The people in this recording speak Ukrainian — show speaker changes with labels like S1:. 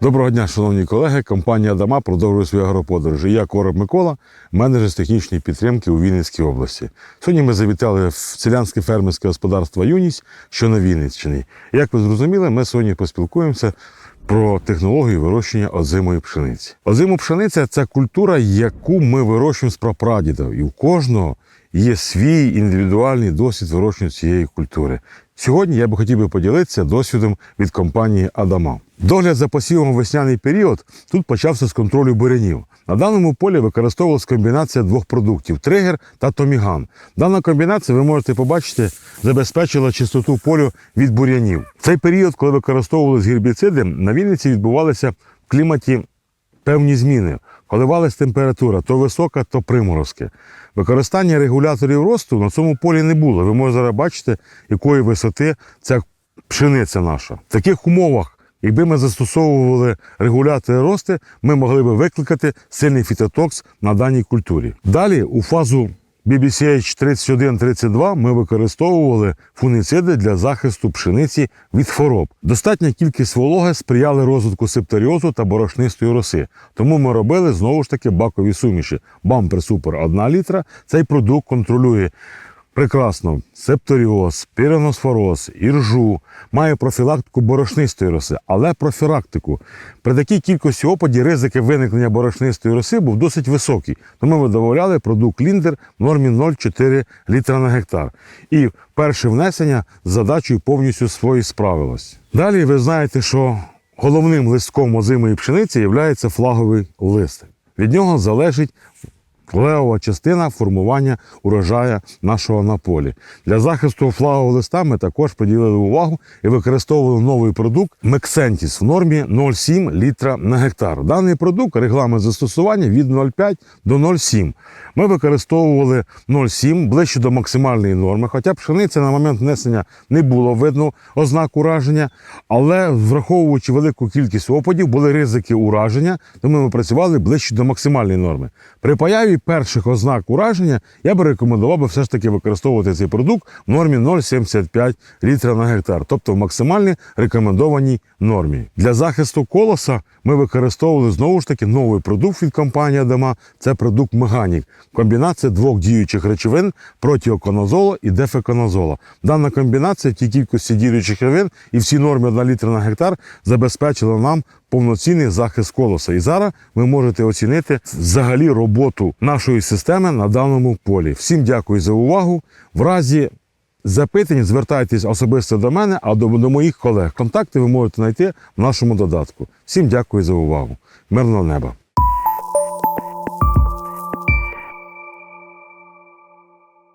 S1: Доброго дня, шановні колеги. Компанія Адама продовжує свої агроподорожі. Я Короб Микола, менеджер з технічної підтримки у Вінницькій області. Сьогодні ми завітали в селянське фермерське господарство Юність, що на Вінниччині. Як ви зрозуміли, ми сьогодні поспілкуємося про технологію вирощення озимої пшениці. Озиму пшениця це культура, яку ми вирощуємо з прапрадідів, і у кожного є свій індивідуальний досвід вирощення цієї культури. Сьогодні я би хотів би поділитися досвідом від компанії Адама. Догляд за посівом весняний період тут почався з контролю бурянів. На даному полі використовувалась комбінація двох продуктів тригер та томіган. Дана комбінація, ви можете побачити, забезпечила чистоту полю від бур'янів. В цей період, коли використовувалися гербіциди, на Вінниці відбувалися в кліматі певні зміни. Коливалась температура то висока, то приморозки. Використання регуляторів росту на цьому полі не було. Ви можете зараз бачити, якої висоти ця пшениця наша. В таких умовах, якби ми застосовували регулятори рости, ми могли би викликати сильний фітотокс на даній культурі. Далі у фазу BBCH 3132 ми використовували фуніциди для захисту пшениці від хвороб. Достатня кількість вологи сприяли розвитку септоріозу та борошнистої роси. Тому ми робили знову ж таки бакові суміші. Бампер Супер 1 літра. Цей продукт контролює прекрасно септоріоз, піроносфороз, іржу, має профілактику борошнистої роси, але профілактику. При такій кількості опадів ризики виникнення борошнистої роси був досить високий. Тому ми додавали продукт Ліндер в нормі 0,4 літра на гектар. І перше внесення з задачею повністю своєї справилось. Далі ви знаєте, що головним листком озимої пшениці є флаговий лист. Від нього залежить Левова частина формування урожаю нашого на полі. Для захисту флагового листа ми також приділили увагу і використовували новий продукт Мексентіс в нормі 0,7 літра на гектар. Даний продукт регламент застосування від 0,5 до 0,7. Ми використовували 0,7 ближче до максимальної норми, хоча пшениця на момент внесення не було видно ознак ураження, але враховуючи велику кількість опадів, були ризики ураження, тому ми працювали ближче до максимальної норми. При появі перших ознак ураження я би рекомендував би все ж таки використовувати цей продукт в нормі 0,75 літра на гектар, тобто в максимальній рекомендованій нормі. Для захисту колоса ми використовували знову ж таки новий продукт від компанії Адама. Це продукт Меганік. Комбінація двох діючих речовин протіоконазолу і дефеконазола. Дана комбінація тій кількості діючих речовин і всі норми 1 літра на гектар забезпечила нам повноцінний захист колоса. І зараз ви можете оцінити взагалі роботу нашої системи на даному полі. Всім дякую за увагу. В разі запитань звертайтесь особисто до мене, а до, до моїх колег. Контакти ви можете знайти в нашому додатку. Всім дякую за увагу. Мирного неба!